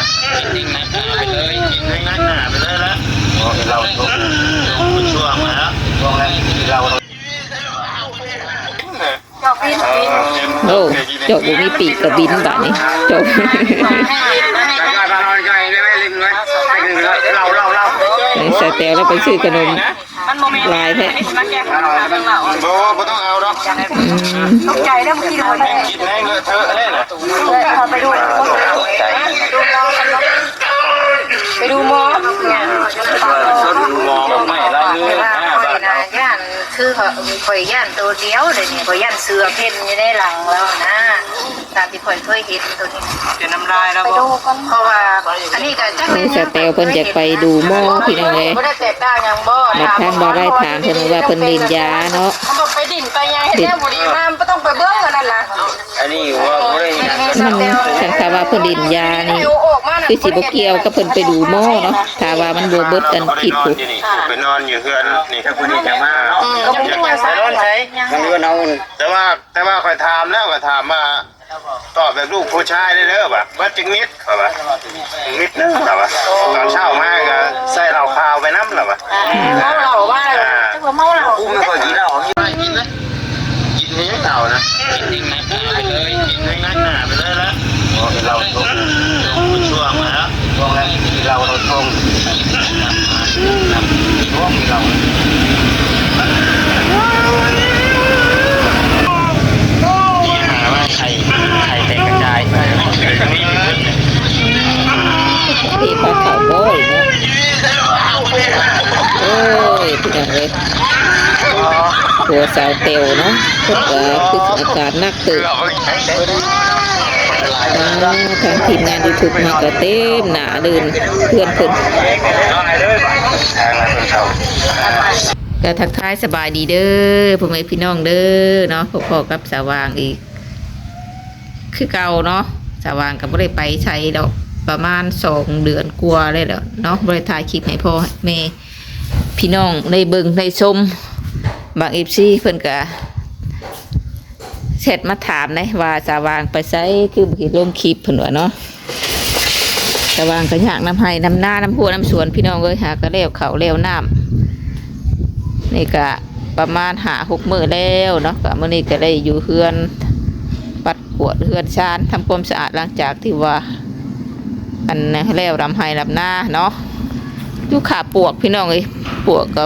นะจริงๆนะไปเลยจริงๆงั้นหนาไปเลยละเราช่วงช่วงมาแล้วช่วงนั้นเราโอ้เจบบ่มีปีกกับบินบัดนี้จบเราเราใส่แตวแล้วไปซื้อขนมมันโมเมนต์ลายแท้โบ้ไม่ต้องเอาหรอกตกใจแล้วบางทีเราแม่งกินแม่งเลอะเทอเลยนะพอไปดูไป ขาข่อยย่านตัวเดียวเลยนี่ข่อยย่านเสือเพ่นอยู่ในหลังแล้วนะตามที่ข่อยเคยเห็นตัวนี้เป็นน้ำลายแล้วไปดูกันเพราะว่า อันนี้ก็จักนี่สแตวเพิ่นอยากไปดูหม้อพี่น้องเลยบ่ได้แตกต่างหยังบ่บัดทางบ่ได้ถามเพิ่นว่าเพิ่นลินยาเนาะเขาบอกไปดินไปยังเฮ็ดแนวบ่ดีมาบ่ต้องไปเบิ่งกันนั่นล่ะอันนี้ว่าไม่ได้ยังมันฉันคาว่าเพิ่นลินยานี่ เอาออกมาน่ะคือสิบ่เกี่ยวกับเพิ่นไปดูหม้อเนาะถ้าว่ามันบ่เบิดกันผิดนอนพุอยู่นี่ไปนอนอยู่เฮือนนี่ครับคุณนี่จะมาก็บ่ต้องมาใส่มันเรือนเอาแต่ว่าแต่ว่าคอยถามแล้วก็ถามมาตอบแบบลูกผู้ชายได้เด้อป่ะว่าจึงนิดเขาป่ะนิดนึงเขาป่ะตอนเช้ามาก็ใส่เหล้าขาวไปน้ำหรอป่ะเมาเหล้ามาจักว่าเมาเหล้ากูไม่ค่อยกินเหล้าไม่กินนะกินให้ยังเหล้านะกินนะไปเลยกินให้งั้นหนาไปเลยละเราช่วงช่วงมาแล้วช่วงนั้น เราเราช่วงช่วงเราที่หาว่าไข่ไข่แตกกระจายตรงนี้ที่ปลาขาวโบยเนาะโอ้ยพี่น้องเลยตัวสาวเตียวเนาะเพิ่นก็คืออากาศนักตึก อ่าทางทีมงานยูทูบมาก็เต็มหนาเดินเพื่อนเพิ่นก็ทักทายสบายดีเด้อพ่อแม่พี่น้องเด้อเนาะพ่อกับสาวางอีก คือเก่าเนาะสาวางก็บ่ได้ไปใช้ดอกประมาณสองเดือนกว่าเลยแล้วเนาะบ่ได้ถ่ายคลิปให้พ่อแม่พี่น้องได้เบิงได้ชมบาง FC เพิ่นก็ แชทมาถามนะว่าสาวางไปไสคือบ่เห็นลงคลิปเพิ่นวเนาะสาวางก็อยากน้ำให้น้ำหน้าน้ำพัวน้ำสวนพี่น้องเอ้ยหาก็แล้วเขาวแล้ยวน้ำนี่ก็ประมาณหาหกมือแล้วเนาะก็มื่อนี้ก็ได้อยู่เฮือนปัดกวดเฮือนชานทำความสะอาดหลังจากที่ว่าอันแล้วรำไห้รำหน้าเนาะอยู่ขาปวกพี่น้องเอ้ยปวกก็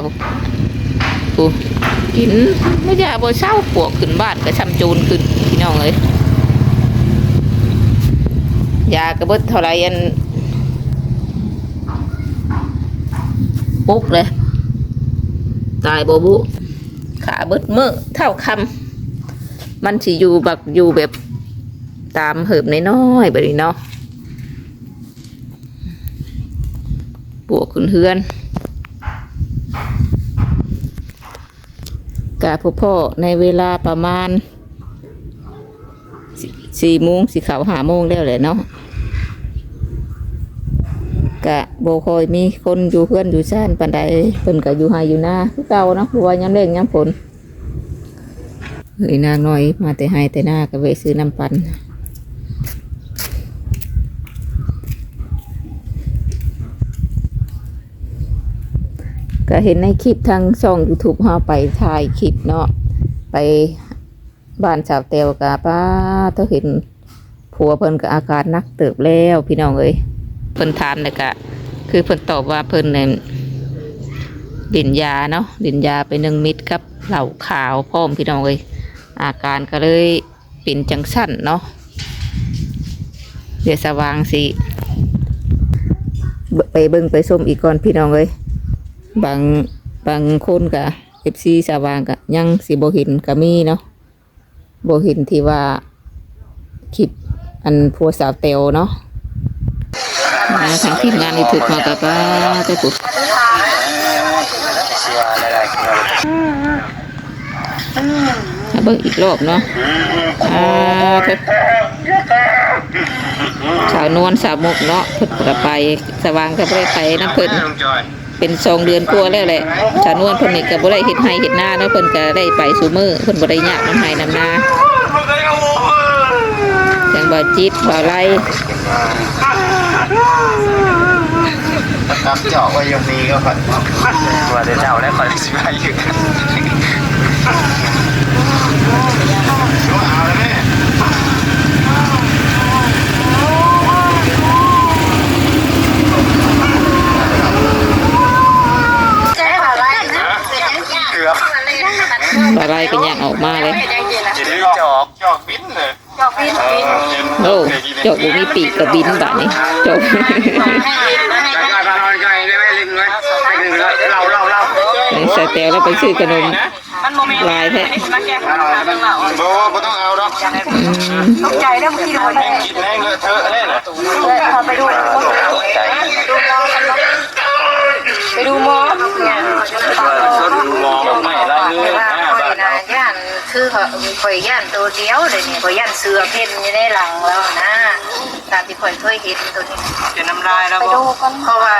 ปู กินไม่ยาบ่เศร้าปวกขึ้นบ้านก็ช้ำจูนขึ้นพี่น้องเอ้ยยากระเบิดเท่าไรอันปุ๊กเลยตายบบุขาเบิดเมื่อเท่าคำมันสิอยู่แบบอยู่แบบตามเหิบน้อยๆแบบนี้เนาะปวกขึ้นเฮือน กาพ่อพ่อในเวลาประมาณสี่โมงสี่ขาวหาโมงแล้วแหละเนาะกะโบคอยมีคนอยู่เพื่อนอยู่ซ่านปันใดเพิ่นกะอยู่ไฮอยู่หน้าคือเก่าเนาะบัวายังเล่งยังฝนเฮ้ยนางน้อยมาแต่ไฮแต่หน้ากะเวซื้อน้ำปัน ก็เห็นในคลิปทางช่อง YouTube เฮาไปถ่ายคลิปเนาะไปบ้านสาวเตวกะป้าถ้าเห็นผัวเพิ่นก็อาการนักเติบแล้วพี่น้องเอ้ยเพิ่นถามเลยกะ คือเพิ่นตอบว่าเพิ่นเนี่ยดินยาเนาะดินยาไปหนึ่งมิตรกับเหล่าขาวพร้อมพี่น้องเลยอาการก็เลยเป็นจังสั้นเนาะเดี๋ยวสว่างสิ ไปเบิ่งไปส้มอีกก่อนพี่น้องเลย บางบางคนกะเอฟซีสว่างกะยังสิบ่เห็นก็มีเนาะโบห็นที่ว่าคลิปอันพัวสาวเตวเนาะมาทางทีมงานนี่ถูกมากับว่าจะปุ๊บเบิ่งอีกรอบเนาะอ่าเพิ่นสาวนวลสาวมุกเนาะเพิ่นก็ไปสว่างก็บ่ได้ไปน้ำเพิ่น เป็นสองเดือนกว่าแล้วแหละสาวนวลเพิ่นนี่ก็บ่ได้เฮ็ดไห้เฮ็ดหน้าเนาะเพิ่นก็ได้ไปสู่มือเพิ่นบ่ได้ยากน้ำไห้น้ำนาอย่างบ่จิตบ่ไรครับเจาะไว้ยังมีก็ฝันว่าเดี๋ยวเจ้าแล้วคอยสิมาอยู่กันเอาเลยแม่ ใจหาไรนะเป็นยังจ้า เกือบ บาไรก็ยังออกมาเลยจะได้จอกจอกบินเลยดอกบินบินโอ้จบบ่มีปีกกับบินบาดนี้จบไก่ไก่ปลาลอยไก่ได้ไหมลิงเลยไปลิงเลยเราเราเราสแตลแล้วไปซื้อขนมมันโมเมนต์ลายแท้มาแก้ปัญหาเรื่องเราโบ้ไม่ต้องเอาหรอกอืมตกใจแล้วบางทีเราแม่งคิดแม่งเลอะเทอะเลยนะพอไปดูดูมอกันเนาะไปดูมอเนี่ยมองไม่ไรเลยว่าข่อยนะย่าน คือข่อยย่านตัวเดียวเลยนี่ข่อยย่านเสือเพ่นอยู่ในหลังแล้วนะตามที่ข่อยเคยเห็นตัวนี้เป็นน้ำลายแล้วไปดูกันเพราะว่า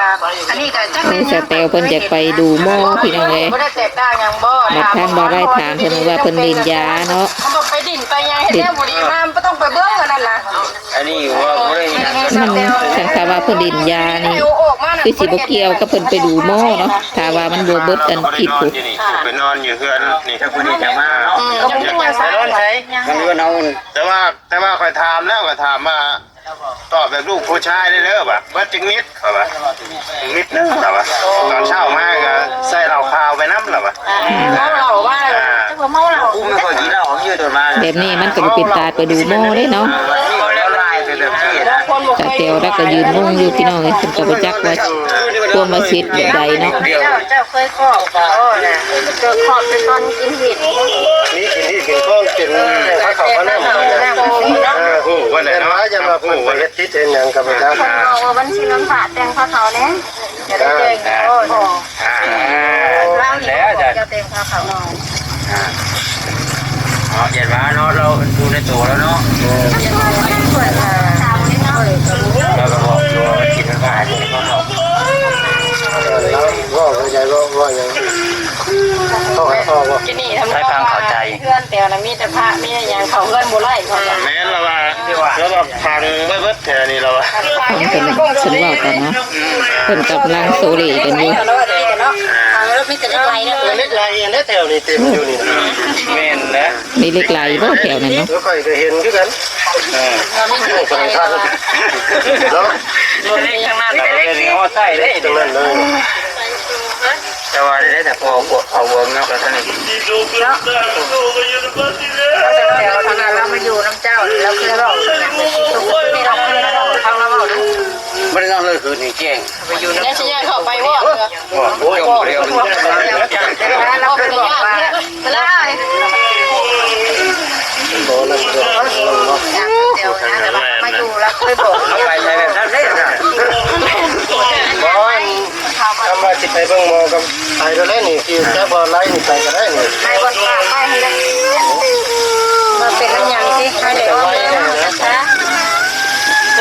อันนี้ก็จักนี่สแตลเพิ่นอยากไปดูหม้อพี่น้องเลยไม่ได้แตกต่างอย่างบ่มาทางบาไรถามเพิ่นว่าเพิ่นเล่นยาเนาะมันบอกไปดิ่นไปยังเห็นแน่บุรีมาไม่ต้องไปเบิ้งกันนั่นล่ะอันนี้ว่าไม่ได้มันฉันถามว่าเพิ่นเล่นยานี่เอาออกมาคือสิบ่เกี่ยวกับเพิ่นไปดูหม้อเนาะถ้าว่ามันบ่เบิดกันผิดนอนผู้อยู่นี่ไปนอนอยู่เพื่อนนี่ถ้าคนนี้จะมาก็ไม่ต้องใช้มันก็นอนแต่ว่าแต่ว่าคอยถามแล้วก็ถามมาตอบแบบลูกผู้ชายได้เลยป่ะว่าจึงนิดเขาป่ะนิดนึงเหรอป่ะตอนเช้ามาก็ใส่เหล้าขาวไปน้ำเหรอป่ะเมาเหล้าว่าถ้าว่าเมาเหล้ากูไม่ค่อยกินเหล้าของยืดตัวมาแบบนี้มันก็บ่เป็นตาไปดูหม้อเด้เนาะนี่ก็แล้วลายไปเลยพี่นะคนบอกสแตลแล้วก็ยืนงงอยู่พี่น้องเอ้ยเพิ่นก็บ่จักว่า ตัวมาสิทธิ์แบบใดเนาะ เจ้าเจ้าเคยครอบบ่น่ะเจอครอบเป็นตอนกินเห็ดนี่กินที่กินข้าวกินข้าวเขาก็นั่งเออหูว่าไหนเนาะจะมาหูว่าเฮ็ดทิศเห็นยังกับไปครับคนบอกว่าวันที่น้ำผ่าแต่งผ้าขาเนี่ยจะได้แจ้งโอ้โหอ่าเราแล้วอาจารย์จะแต่งผ้าขาวอ๋อเห็นว่าเนาะเราดูในตัวแล้วเนาะ ว่าเข้าใจว่าว่ายังเข้าให้พ่อว่ากินนี่ทำเพื่อนแต่ละมีแต่พระมีอย่างเขาเพื่อนโบไล่เขาแม่นเราว่าแล้วแบบพังเบิดแถวนี้เราว่าเพิ่นฉันเว้ากันเนาะเพิ่นกำลังโซเลกันอยู่แล้วก็ดีกันเนาะทางรถมีแต่เล็กไรนะเล็กลายเองแล้วแถวนี้เต็มอยู่นี่แม่นนะมีเล็กไหลบ่แถวนั้นเนาะแล้วค่อยก็เห็นคือกันเออคนท่านแล้วรถเล็กข้างหน้าเราเลยนี่ว่าใส่ได้ตรงนั้นเลย แต่ว่าได้แต่พอเอาเวิร์กเนาะก็ท่านนี่แต่ทางนั้นเรามาอยู่น้ำเจ้าเราเคยบอกทุกคนที่เราเคยบอกทางเราไม่ได้นอนเลยคืนนี้แจ้งเนี่ยฉันยังเข้าไปว่าโอ้ยเร็วเราเคยบอกว่าไม่ได้โตนั่นก็เดี๋ยวนะมาอยู่เราเคยบอกไปใช้แบบนั้นได้นะบอนทำม สิไปเบิ่งหมอกับไปแล้วนี่คือแค่บ่ไล่นี่ไปก็ได้นี่ให้บนฟ้าไปเลยมาเป็นน้ำยำสิให้เด็กว่าเมื่อนะคะ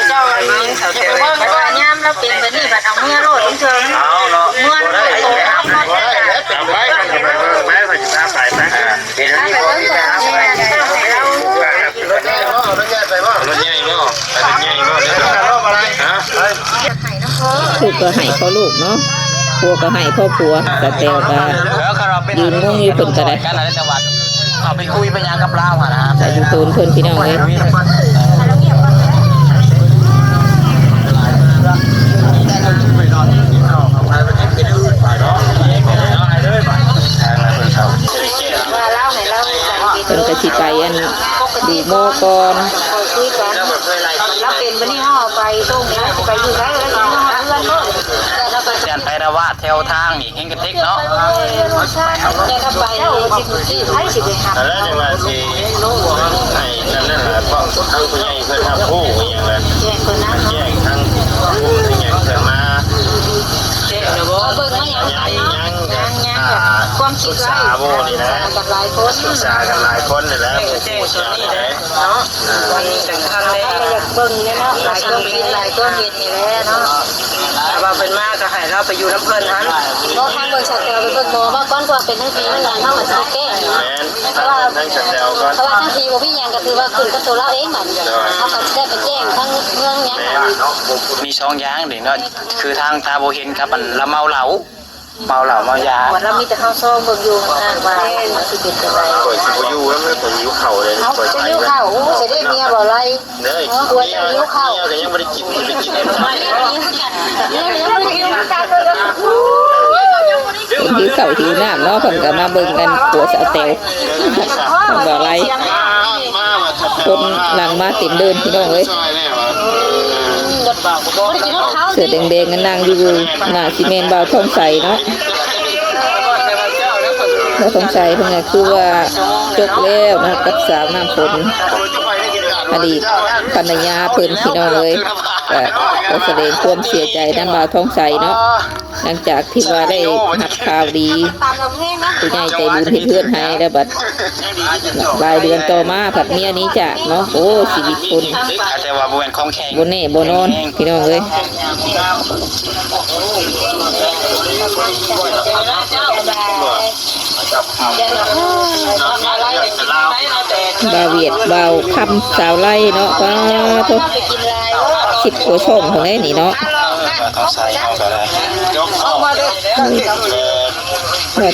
เจ้าอะไรนี่เขาอย่าไปเบิ่งว่าย่ำเราเป็นแบบนี้บัดเอาเมื่อโลดเชิงเอาเนาะเมื่อโลดโตเอามาบ่ได้แล้วตามไปกันไปไปไปไปไปไปเป็นให้นี่ไปพอเบิ่งที่ก่จะอนเนี่ยเรารถใหญ่บ่รถใหญ่ไปบ่รถใหญ่บ่รถใหญ่บ่เดี๋ยวรถอะไรฮะไห้น้ำโพลูกก็ให้พ่อลูกเนาะ ผัวก็ให้พ่อผัวแตลก็แล้วก็ยืนงงอยู่เพิ่นก็ได้กันอะไรจังหวัดเอาไปคุยไปยังกับเราอะนะใส่ยูตูนเพิ่นพี่น้องเอ้ยเล่าให้เราสั่งกินเพิ่นก็สิไปอันดูหม้อก่อนคุยกันเราเป็นวันนี้ห่อไปตรงนี้ไปอยู่ได้แล้วห่อเพื่อนโลดเราไปเปลี่ยนไประว่าแถวทางนี่เฮงกระติกเนาะใช่แต่ถ้าไปเราสิสิให้สิไปหาแล้วจังว่าสิให้นั่นนั่นแหละเพราะทั้งผู้ใหญ่เพิ่นทำผู้อย่างละแจ้งคนนั้นแจ้งทั้งผู้ที่ยังเพิ่นมาเบิ่งมาอย่างไรเนาะยังยัง ความคิดไรกับหลายคนศึกษากันหลายคนนี่แหละผู้ผู้ชายเลยเนาะวันนี้ถึงทางเลยอยากเบิ่งเนี่ยเนาะหลายตัวกินหลายตัวเห็นนี่แหละเนาะแต่ว่าไปพิ่นมาก็ให้เราไปอยู่น้ำเพิ่นหันก็ทางเบิ่งชัดเจนเป็นเบิ่งหมอว่าก้อนกว่าเป็นทั้งทีมันงานเท่าเหมือนจะแก้แม่นทั้งจัดแนวก่อนเพราะว่าทั้งทีบ่มีหยังก็คือว่าขึ้นกับตัวเราเองมันเขาก็ได้ไปแจ้งทั้งเมืองหยังแม่นเนาะมีช่องยางนี่เนาะคือทางตาโบเห็นครับมันละเมาเหลา เมาเหลาเมายาวันเรามีแต่ข้าวซองเบิ่งอยู่อ่าว่ามันสิเป็นจังไดข่อยสิบ่อยู่แล้วข่อยหิวข้าวเลยเขาข่อยจะไปยิ้วแล้วข้าวจะได้เมียบ่ไรเด้อควรจะยิ้วข้าวเมียก็ยังบ่ได้กินสิไปกินได้มาไดเนี่ยเนี่ยไม่ได้ยิ้วกันเลยหิวเข่าวหิวน้ำเนาะเพิ่นก็มาเบิ่งกันปัวสาวแตวเพิ่นบ่อะไรมามามาจัดแนวคนหลังมาเต็มเดินพี่น้องเอ้ยซอยแม่ว่า เสื้อแดงๆนั่นนั่งอยู่หน้าซีเมนบ่าวทองใสเนาะบ่าวทองใสเพิ่นก็คือว่าจบแล้วนะกับสาวน้ำฝนอดีตภรรยาเพิ่นพี่น้องเลยก็แสดงความเสียใจนำบ่าวทองใสเนาะ หลังจากที่ว่าได้รับข่าวดีตามเราแห้งนะผู้ใหญ่ใจบุญเพื่อนให้แล้วบัดรายเดือนต่อมาผัดเมียนี้จากเนาะโอ้ชีวิตคนแต่ว่าบ่แม่นของแข็งบนแน่บนนอนพี่น้องเอ้ยบาเวียดบาวคำสาวไล่เนาะว้าทุกคิดหัวช่องของไอ้นี่เนาะ ต้องใส่เอาก็ได้ว่า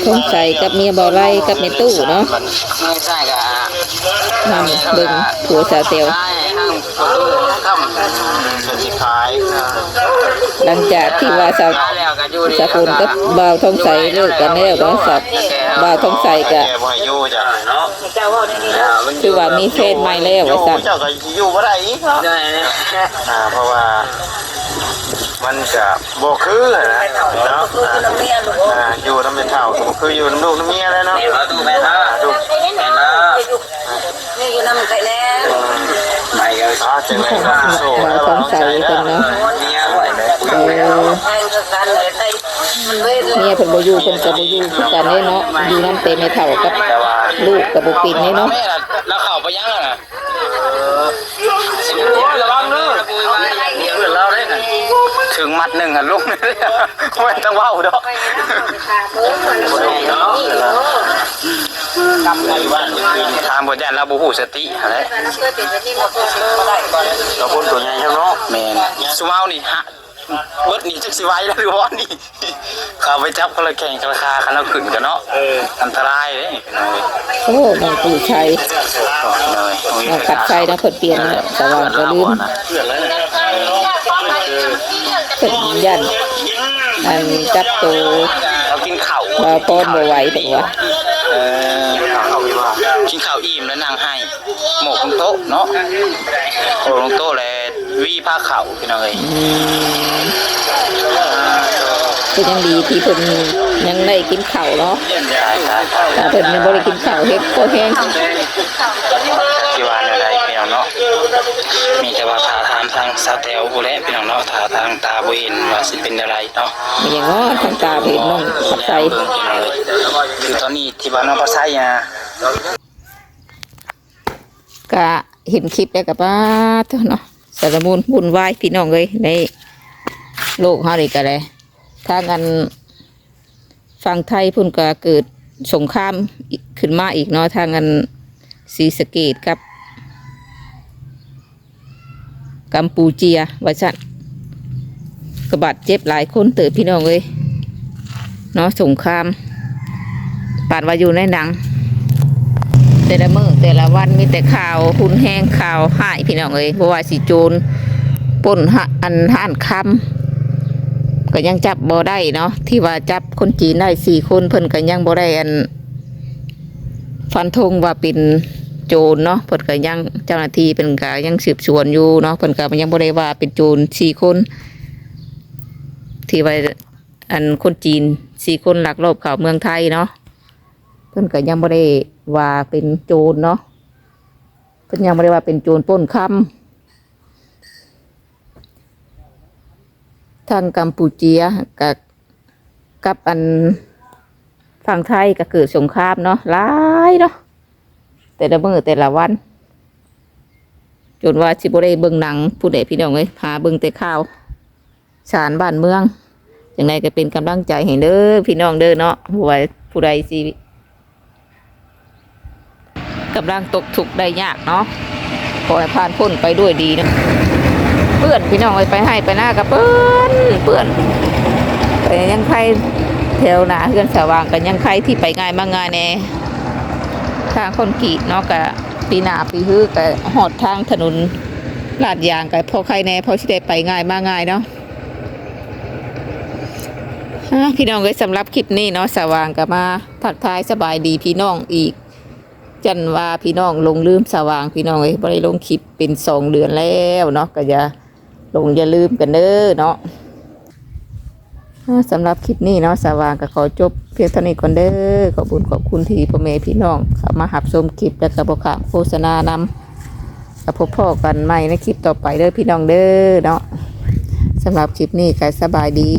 ทงใส่กับเมียบาวไล่กับเมตู้เนาะไม่ใช่ก็นำเบิ่งผัวสาวเตียวได้ห้างประตูค่ำส่วนที่ขายหลังจากที่ว่าสาวแล้วก็อยู่ดีสาวคนกับบ่าวทองใสเลิกกันแล้วเนาะสับบ่าวทองใสก็แกบ่ให้อยู่จ้ะเนาะคือว่ามีแฟนใหม่แล้วว่าสับเจ้าก็อยู่บ่ได้อีกเนาะได้เนี่ยอ่าเพราะว่า มันก็บ่คือนะเนาะอ่าอยู่นำเป็นเท่าก็บ่คืออยู่นำลูกนำเมียแล้วเนาะเอาตู้แม่ท่าลูกแม่ท่านี่อยู่นำไก่แล้วไปกันอ่าจังได๋ก็โซ่บ่าวทองใสเพิ่นเนาะเมียไหวไหมเออให้กันเลยได้มันเว้ยเมียเพิ่นบ่อยู่เพิ่นก็บ่อยู่คือกันเด้เนาะอยู่นำเต็มไม่เท่ากับลูกกับบ่ปินเด้เนาะแม่แล้วเข้าไปยังอะระ มัดหนึ่งอะลุงไม่ต้องว้าวดอกทางบทยันเราบูหูสติอะไรเราคนตัวใหญ่เนาะแมนสุมานี่ฮะเบิดนี่จักสิไว้แล้วหรือว่านี่เขาไปจับคนละแข่งกันราคาคันเราขึ้นกันเนาะอันตรายเลยพี่น้องเว้ยโอ้น้องปู่ชัยเลยน้องขัดชัยนะเพิ่นเปลี่ยนสว่างก็ลืม เพิ่นยันอันจับตัวเรากินข้าวบ่าวพรบ่ไหวแต่ว่าเออกินข้าวอิ่มแล้วนั่งให้ หมกลงโต๊ะเนาะโอ้ลงโต๊ะเลยวีผ้าเข่าพี่น้องเอ้ยอืมคือยังดีที่เพิ่นยังได้กินข้าวเนาะตายตายตายถ้าเพิ่นยังบ่ได้กินข้าวเฮ็ดก็แห้งที่ว่า มีแต่ว่าถาทางทางสาวแถวบุแลพี่น้องเนาะถาทางตาบุเห็นว่าสิเป็นอะไรเนาะมันยังง้อทางตาเห็นน้องขัดใจเบิ่งพี่น้องเลยคือตอนนี้ที่บ้านน้องปลาไส้อะก็เห็นคลิปแล้วกับป้าเท่าเนาะสารมูลบุญไหวายพี่น้องเลยในโลกเฮานี่ก็เลยถ้ากันฝั่งไทยพุ่นก็เกิดสงครามอีกขึ้นมาอีกเนาะทางกันศรีสะเกดกับ กัมพูเจียว่าซั่นกระบาดเจ็บหลายคนเติบพี่น้องเลยเนาะสงครามปานว่าอยู่ในหนัง แต่ละมือแต่ละวันมีแต่ข่าวหุนแห้งข่าวหายพี่น้องเอ้ยเพราะว่าสิโจรปล้นหะอันห้านคำก็ยังจับบ่ได้เนาะที่ว่าจับคนจีนได้สี่คนเพิ่นก็ยังบ่ได้อัน ฟันธงว่าเป็น โจรเนาะเพิ่นก็ยังเจ้าหน้าที่เป็นก็ยังสืบสวนอยู่เนาะเพิ่นก็ยังบ่ได้ว่าเป็นโจรสี่คน ที่ว่าอันคนจีนสี่คนหลักลอบเข้าเมืองไทยเนาะเพิ่นก็ยังบ่ได้ว่าเป็นโจรเนาะเพิ่นยังบ่ได้ว่าเป็นโจรปล้นคำทางกัมพูเจียกับกับอันฝั่งไทยก็เกิดสงครามเนาะหลายเนาะ แต่ละมื้อแต่ละวัน จนว่าสิบ่ได้เบิ่งหนัง ผู้ใดพี่น้องเอ้ยหาเบิ่งแต่ข่าวสารบ้านเมืองจังไดก็เป็นกำลังใจให้เด้อพี่น้องเด้อเนาะผู้ใดผู้ใดสิกำลังตกทุกข์ได้ยากเนาะขอให้ผ่านพ้นไปด้วยดีนะเพื่อนพี่น้องเอ้ยไปให้ไปหน้ากับเพื่อนเพื่อนไปยังใครแถวหนาเพื่อนสว่างกันยังใครที่ไปง่ายมากง่ายแน่ ทางคนกีดเนาะกะปีหนาปีฮื้อกะหอดทางถนนลาดยางกะพอใครแน่พอสิได้ไปง่ายมากง่ายเนาะพี่น้องเอ้ยสำหรับคลิปนี้เนาะสว่างกับมาทักทายสบายดีพี่น้องอีก จันว่าพี่น้องลงลืมสว่างพี่น้องเอ้ยบ่ได้ลงคลิปเป็นสองเดือนแล้วเนาะก็อย่าลงอย่าลืมกันเด้อเนาะ สำหรับคลิปนี้เนาะสว่างก็ขอจบเพียงเท่านี้ก่อนเด้อขอบคุญขอบคุณที่พ่อแม่พี่น้องข้ามาหับชมคลิปแล้วก็บ่ขามโฆษณานำกับพบพ่อกันใหม่ในคลิปต่อไปเด้อพี่น้องเด้อเนาะสำหรับคลิปนี้ก็สบายดี